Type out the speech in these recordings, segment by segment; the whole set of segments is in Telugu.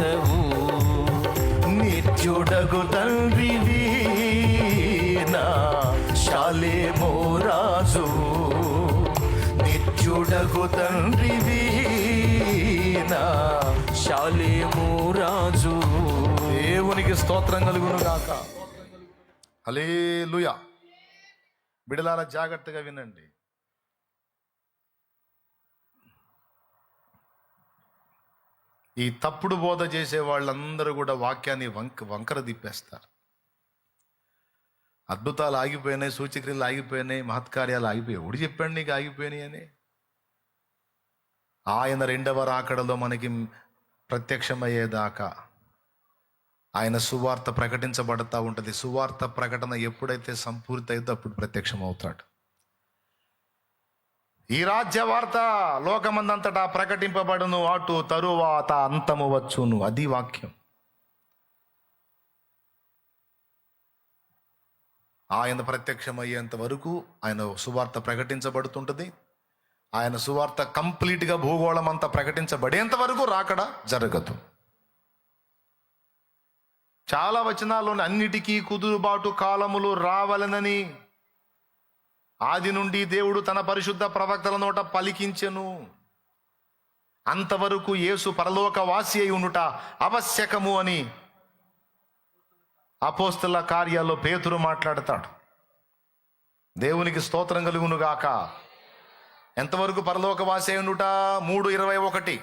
చేసెదవు నిత్యుడగు తండ్రివి నా శాలేమో రాజు నిత్యుడగు తండ్రివి నా శాలేమో రాజు దేవునికి స్తోత్రం కలుగును గాక హల్లెలూయా. బిడలాల జాగ్రత్తగా వినండి. ఈ తప్పుడు బోధ చేసే వాళ్ళందరూ కూడా వాక్యాన్ని వంక వంకర తిప్పేస్తారు. అద్భుతాలు ఆగిపోయినాయి సూచక్రియలు ఆగిపోయినాయి మహత్కార్యాలు ఆగిపోయాయి ఎవడు చెప్పాడు నీకు ఆగిపోయినాయి అని? ఆయన రెండవ రాకడలో మనకి ప్రత్యక్షమయ్యేదాకా ఆయన సువార్త ప్రకటించబడతా ఉంటుంది. సువార్త ప్రకటన ఎప్పుడైతే సంపూర్తి అయితే అప్పుడు ప్రత్యక్షం అవుతాడు ఈ రాజ్య వార్త లోకమందంతటా ప్రకటింపబడును అటు తరువాత అంతము వచ్చును. అది వాక్యం. ఆయన ప్రత్యక్షమయ్యేంత వరకు ఆయన సువార్త ప్రకటించబడుతుంటుంది. ఆయన సువార్త కంప్లీట్గా భూగోళం అంతా ప్రకటించబడేంత వరకు రాకడ జరగదు. చాలా వచనాల్లోని అన్నిటికీ కుదురుబాటు కాలములు రావాలనని ఆది నుండి దేవుడు తన పరిశుద్ధ ప్రవక్తల నోట పలికించెను. అంతవరకు యేసు పరలోక వాసి అయి ఉండుట ఆవశ్యకము అని అపోస్తుల కార్యాల్లో పేతురు మాట్లాడతాడు. దేవునికి స్తోత్రం కలుగునుగాక. ఎంతవరకు పరలోక వాసి అయి ఉండుట? మూడు ఇరవై ఒకటి.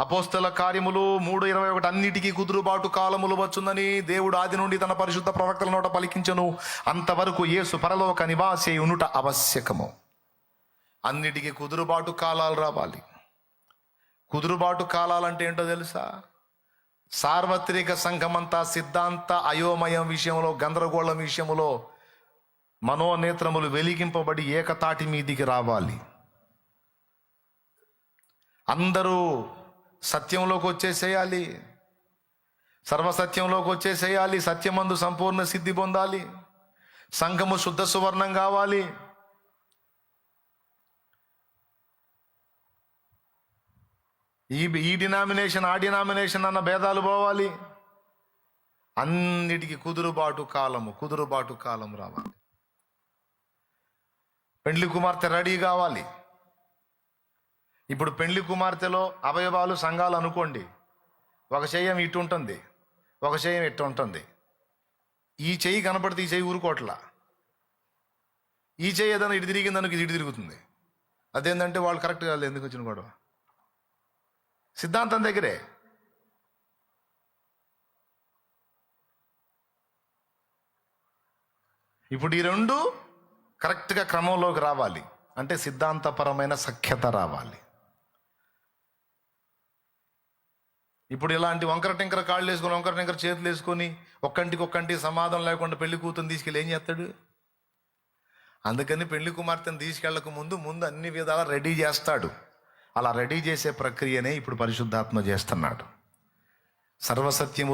అపోస్తల కార్యములు మూడు ఇరవై ఒకటి అన్నిటికీ కుదురుబాటు కాలములు వచ్చుందని దేవుడు ఆది నుండి తన పరిశుద్ధ ప్రవక్తల నోట పలికించను. అంతవరకు యేసు పరలోక నివాసి ఉనుట ఆవశ్యకము. అన్నిటికీ కుదురుబాటు కాలాలు రావాలి. కుదురుబాటు కాలాలంటే ఏంటో తెలుసా? సార్వత్రిక సంఘమంతా సిద్ధాంత అయోమయం విషయంలో గందరగోళం విషయంలో మనోనేత్రములు వెలిగింపబడి ఏకతాటి మీదికి రావాలి. అందరూ సత్యంలోకి వచ్చేసేయాలి. సర్వసత్యంలోకి వచ్చేసేయాలి. సత్యమందు సంపూర్ణ సిద్ధి పొందాలి. సంఘము శుద్ధ సువర్ణం కావాలి. ఈ ఈ డినామినేషన్ ఆ డినామినేషన్ అన్న భేదాలు పోవాలి. అన్నిటికీ కుదురుబాటు కాలము కుదురుబాటు కాలం రావాలి. పెండ్లి కుమార్తె రెడీ కావాలి. ఇప్పుడు పెండ్లి కుమార్తెలో అవయవాలు సంఘాలు అనుకోండి. ఒక చెయ్యం ఇటు ఉంటుంది ఒక చెయ్యం ఇటు ఉంటుంది. ఈ చెయ్యి కనపడితే ఈ చెయ్యి ఊరుకోట్లా ఈ చెయ్యి ఏదైనా ఇటు తిరిగిందనుకు ఇది ఇటు తిరుగుతుంది. అదేంటంటే వాళ్ళు కరెక్ట్ కాదు ఎందుకు వచ్చిన గొడవ? సిద్ధాంతం దగ్గరే. ఇప్పుడు ఈ రెండు కరెక్ట్గా క్రమంలోకి రావాలి. అంటే సిద్ధాంతపరమైన సఖ్యత రావాలి. ఇప్పుడు ఇలాంటి వంకర టింకర కాళ్ళు వేసుకొని వంకర టింకర చేతులు వేసుకొని ఒక్కంటికి ఒక్కంటి సమాధానం లేకుండా పెళ్ళి కూతురు తీసుకెళ్ళి ఏం చేస్తాడు? అందుకని పెళ్ళి కుమార్తెను తీసుకెళ్ళక ముందు ముందు అన్ని విధాలా రెడీ చేస్తాడు. అలా రెడీ చేసే ప్రక్రియనే ఇప్పుడు పరిశుద్ధాత్మ చేస్తున్నాడు. సర్వసత్యము